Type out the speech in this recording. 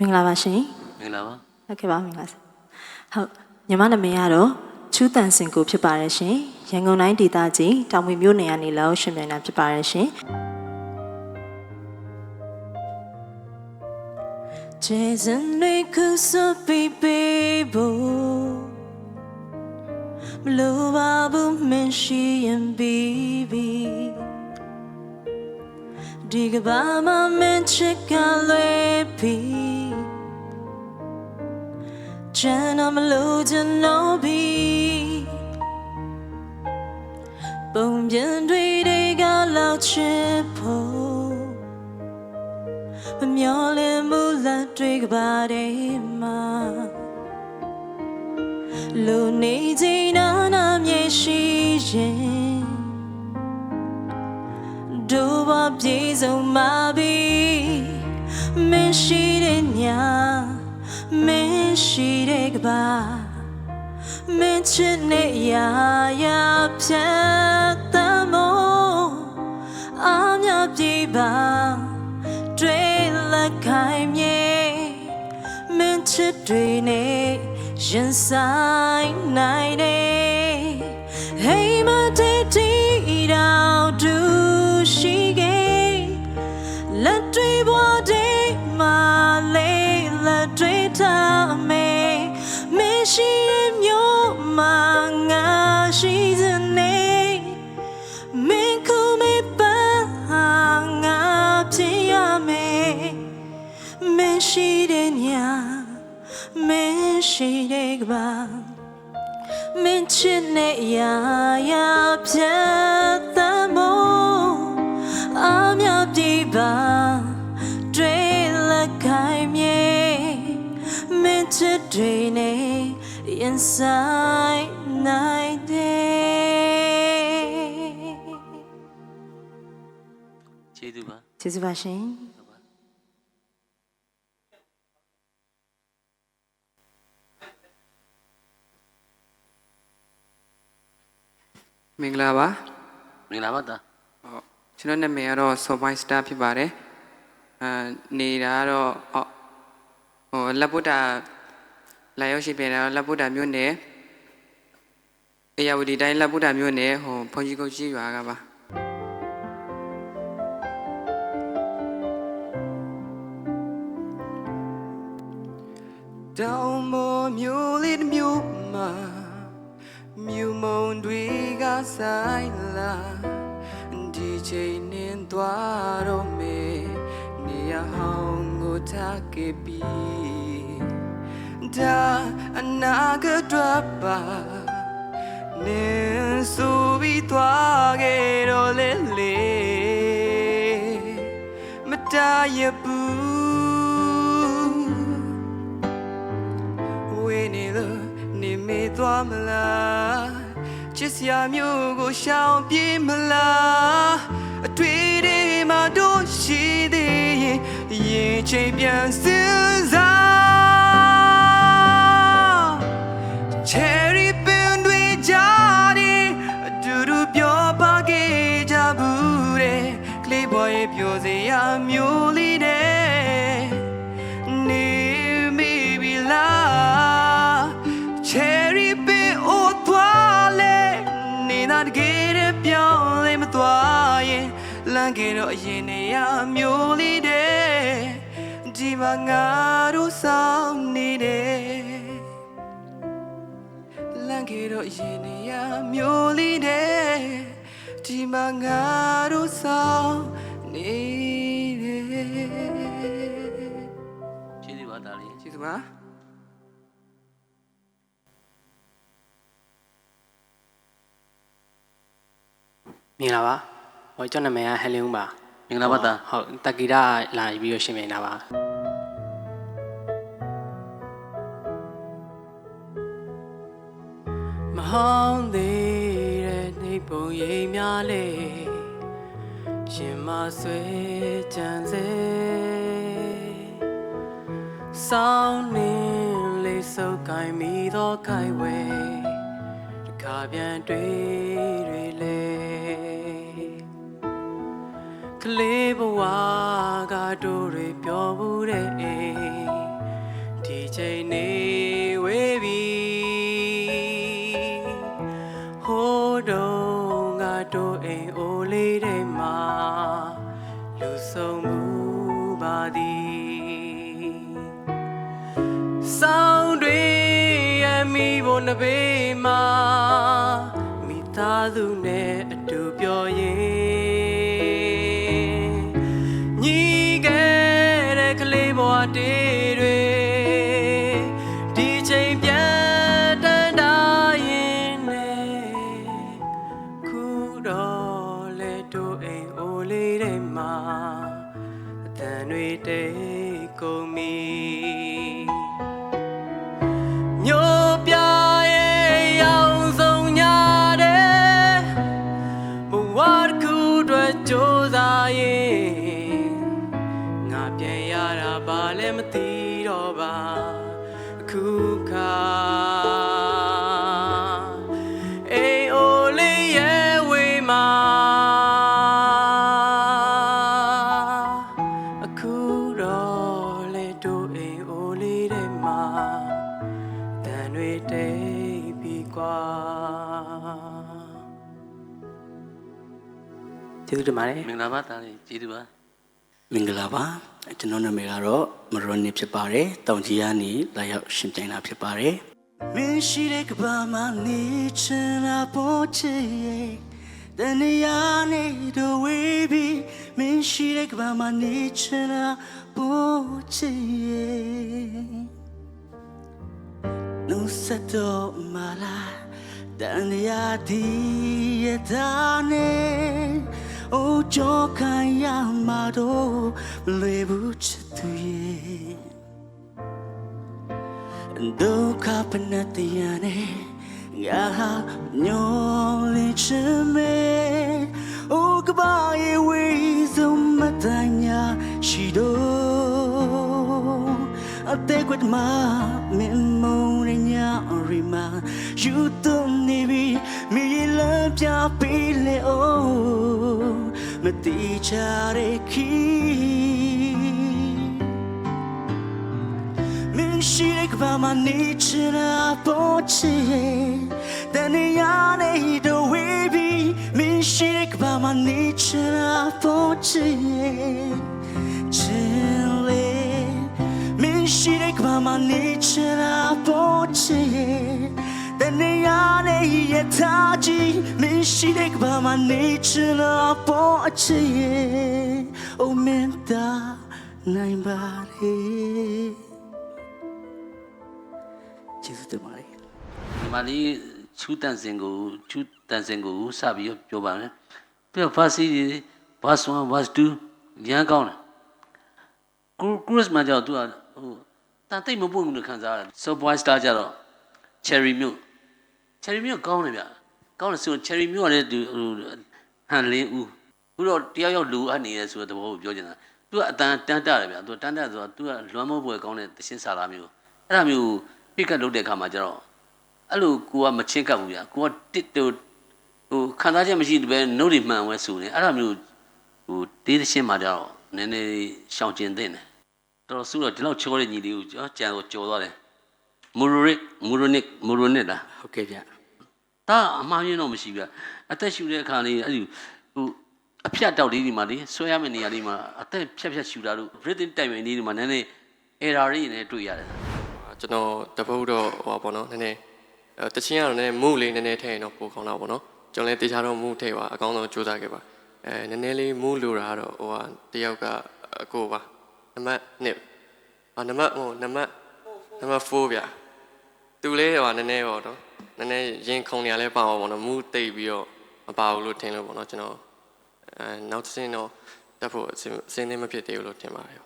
မင်္ဂလာပါရှင်မင်္ဂလာပါဟုတ်ကဲ့ပါမင်္ဂလာပါဟုတ်ညီမနာမည်ကတော့ချူးတန်စင်ကိုဖြစ်ပါတယ်ရှင်ရန်ကုန်တိုင်းဒေသကြီးတောင်မွေမြို့နယ်ကနေလောက်ရှင်မြန်တာဖြစ်ပါတယ်ရှင်ကျေးဇူးတွေခုစပီပီဘူမလိုပါဘူးမင်းရှိရင်ဘီဘီဒီကဘာမမင်းချစ်ကလွေ ပြီ Jen I'm losing no be ပုံပြန်တွေတွေကလောက်ချစ်ဖို့မမျောလင်းမှုလက်တွေကပါတဲ့မှာလူနေချိန်နာနာမြေရှိရင်ဒူဘာပြေဆုံးမပြီးမင်းရှိတဲ့ညာ မင်းရှိတဲ့ကဘာမင်းချစ်နေရာရာဖြတ်တမို့အမြပြေပါတွေ့လက်ခိုင်မြေမင်းချစ်တွေနဲ့ရင်ဆိုင်နိုင်တယ် Hey my daddy down to she gave လက်တွေဘွား မင်းရှိတဲ့ကဘာမင်းချစ်နေရာရာဖြတ်သမို့အမြပြေပါတွေ့လက်ခိုင်မြေမင်းချစ်တွေနေ inside night day ကျေးဇူးပါကျေးဇူးပါရှင် မင်္ဂလာပါမင်္ဂလာပါတာဟုတ်ကျွန်တော်နာမည်ကတော့ Survive Star ဖြစ်ပါတယ်အာနေတာကတော့ဟောဟိုလက်ပုတ္တာလာရောက်ရှိပြန်တာလက်ပုတ္တာမြို့နယ်အေယဝတီတိုင်းလက်ပုတ္တာမြို့နယ်ဟိုဘုန်းကြီးကုတ်ကြီးရွာကပါတောင်ပေါ်မျိုးလေးတစ်မျိုးမှာမြူမုံတွေက ဆိုင်လာဒီချိန်နင်းသွားတော့မေနေရဟောင်းကိုထားခဲ့ပြီးဒါအနာကတော့ပါနင်းဆိုပြီးသွားခဲ့တော့လေလေမတရဘူးဝေးနေလို့နေမေးသွားမလား ချစ်စရာမျိုးကိုရှောင်ပြေးမလားအတွေ့တွေမှာတို့ရှိသေးရင်ရင်ချိန်ပြန်စင်းစား Cherry pin တွေကြားနေအတူတူပြောပါခဲ့ကြဘူးတဲ့ကလေးဘွားရဲ့ပြောစရာမျိုး လမ်းကေတော့အရင်နေရမျိုးလေးတဲ့ဒီမှာငါတို့ဆောင်နေတယ်လမ်းကေတော့အရင်နေရမျိုးလေးတဲ့ဒီမှာငါတို့ဆောင်နေတယ်ကျေးဇူးပါတာလေးကျေးဇူးပါမင်္ဂလာပါ ဟိုကျွန်တော်နာမည်ကဟယ်လင်းဦးပါမင်္ဂလာပါတာဟုတ်တက်ကီတာလာပြီးတော့ရှင်းနေတာပါမဟောင်းသေးတဲ့နေပုံရိပ်များလေရှင်မဆွေကြံစေဆောင်းနေလေးစုပ်ကိုင်းမိတော့ခိုင်ဝဲတခါပြန်တွေ့တွေလေ လေးဘဝကတို့တွေပြောဘူးတဲ့အေးဒီချိန်နေဝေးပြီဟိုးတုံးကတို့အိမ်အိုလေးတွေမှာလူဆုံးမှုပါသည်စောင်းတွေရမိဖို့နှပေးမှာမိသားစုနဲ့အတူပြောရင် မှာအတန်တွေတိတ်ကုန်ပြီမျိုးပြရဲ့ရောင်စုံညာတဲ့ဘဝတစ်ခုအတွက်ကြိုးစားရင်ငါပြန်ရတာဘာလဲမသိတော့ပါအခုခါ တန်တွေတိတ်ပြီးကွာကျေးဇူးတင်ပါတယ်မင်္ဂလာပါသားလေးကျေးဇူးပါမင်္ဂလာပါကျွန်တော်နာမည်ကတော့မရောနေဖြစ်ပါတယ်တောင်ကြီးကနေလာရောက်ရှင်ပြိုင်တာဖြစ်ပါတယ်မင်းရှိတဲ့ကဘာမှာနေချင်တာပေါ်ချင်ရဲ့တန်ရာနေတော့ဝေးပြီးမင်းရှိတဲ့ကဘာမှာနေချင်တာပေါ်ချ င်ရဲ့ no setto mala dan ya di etane o jo kan ya ma do lue bu chitu ye do ka panatiyane ya ha nyo le chime o ka ba အသက်ကွက်မှာမင်းမုံရညာရီမာယူသွန်နေပြီမီလမ်းပြပေးလေအိုမတိချတဲ့ခီမင်းရှိတဲ့ကဘာမှနေချင်တာပေါ်ချင်တန်ရနေတော့ဝေး တဲ့ကမ္ဘာမှာနေချင်တာပေါ်ချင်တဲ့နေရာနဲ့ရထားကြီးမင်းရှိတဲ့ကမ္ဘာမှာနေချင်တာပေါ်အချင်အိုမင်းသားနိုင်ပါလေကျေးဇူးတင်ပါတယ်ဒီမှာလေးချူတန်စင်ကိုချူတန်စင်ကိုစပြီးတော့ပြောပါမယ်ပြီးတော့ verse ဘတ်1 verse 2ရမ်းကောင်းတယ်ကူကရစ်မှာကျတော့ तू ကဟို တန်သိမ့်မပွင့်ဘူးလို့ခံစားရတယ် so boy star ကြတော့ cherry မြို့ cherry မြို့ကောင်းတယ်ဗျကောင်းတယ်ဆို cherry မြို့ကလည်းသူဟန်လင်းဦးခုတော့တယောက်ယောက်လူအပ်နေရဲဆိုတဲ့သဘောကိုပြောချင်တာသူကအတန်တန်တတယ်ဗျသူတန်တဆိုတော့သူကလွမ်းမောပွဲကောင်းတဲ့သရှင်စာလာမျိုးအဲ့ဒါမျိုးပြစ်ကတ်လုပ်တဲ့အခါမှာကျတော့အဲ့လိုကိုကမချင်းကပ်ဘူးဗျကိုကတစ်တူဟိုခံစားချက်မရှိတပဲနှုတ်တွေမှန်ဝဲဆိုနေအဲ့ဒါမျိုးဟိုတေးသရှင်မှာကျတော့နည်းနည်းရှောင်ကျင်သင့်တယ် တော်တော်ဆူတော့ဒီလောက်ချောတဲ့ညီလေးကိုကျွန်တော်ကြံကိုကြော်သွားတယ်မူရိုရစ်မူရိုနစ်မူရိုနစ်လားဟုတ်ကဲ့ဗျဒါအမှားရင်းတော့မရှိဗျာအသက်ရှူတဲ့အခါလေးအဲ့ဒီဟိုအဖြတ်တောက်လေးဒီမှာလေဆွဲရမယ့်နေရာလေးမှာအသက်ဖြတ်ဖြတ်ရှူတာတို့ breathing time လေးဒီမှာနည်းနည်း error တွေနဲ့တွေ့ရတယ်ကျွန်တော်တပုတ်တော့ဟိုပါပေါ့နော်နည်းနည်းအဲတချင်းကတော့နည်းနည်းမူလေးနည်းနည်းထည့်ရင်တော့ပိုကောင်းတာပေါ့နော်ကျွန်တော်လည်းတေချာတော့မူထည့်ပါအကောင်းဆုံးစူးစမ်းခဲ့ပါအဲနည်းနည်းလေးမူလိုတာကတော့ဟိုဟာတယောက်ကအကိုပါ နံပါတ်1အာနံပါတ်ဟိုနံပါတ်နံပါတ်4ဗျာသူလေးဟိုဟာနည်းနည်းပေါ့နော်နည်းနည်းရင်ခုန်နေရလဲပါပါပေါ့နော်မူတိတ်ပြီးတော့မပါဘူးလို့ထင်လို့ပေါ့နော်ကျွန်တော်အဲနောက်တစ်စင်းတော့တက်ဖို့အစင်းအစင်းသေးမဖြစ်သေးဘူးလို့ထင်ပါတယ်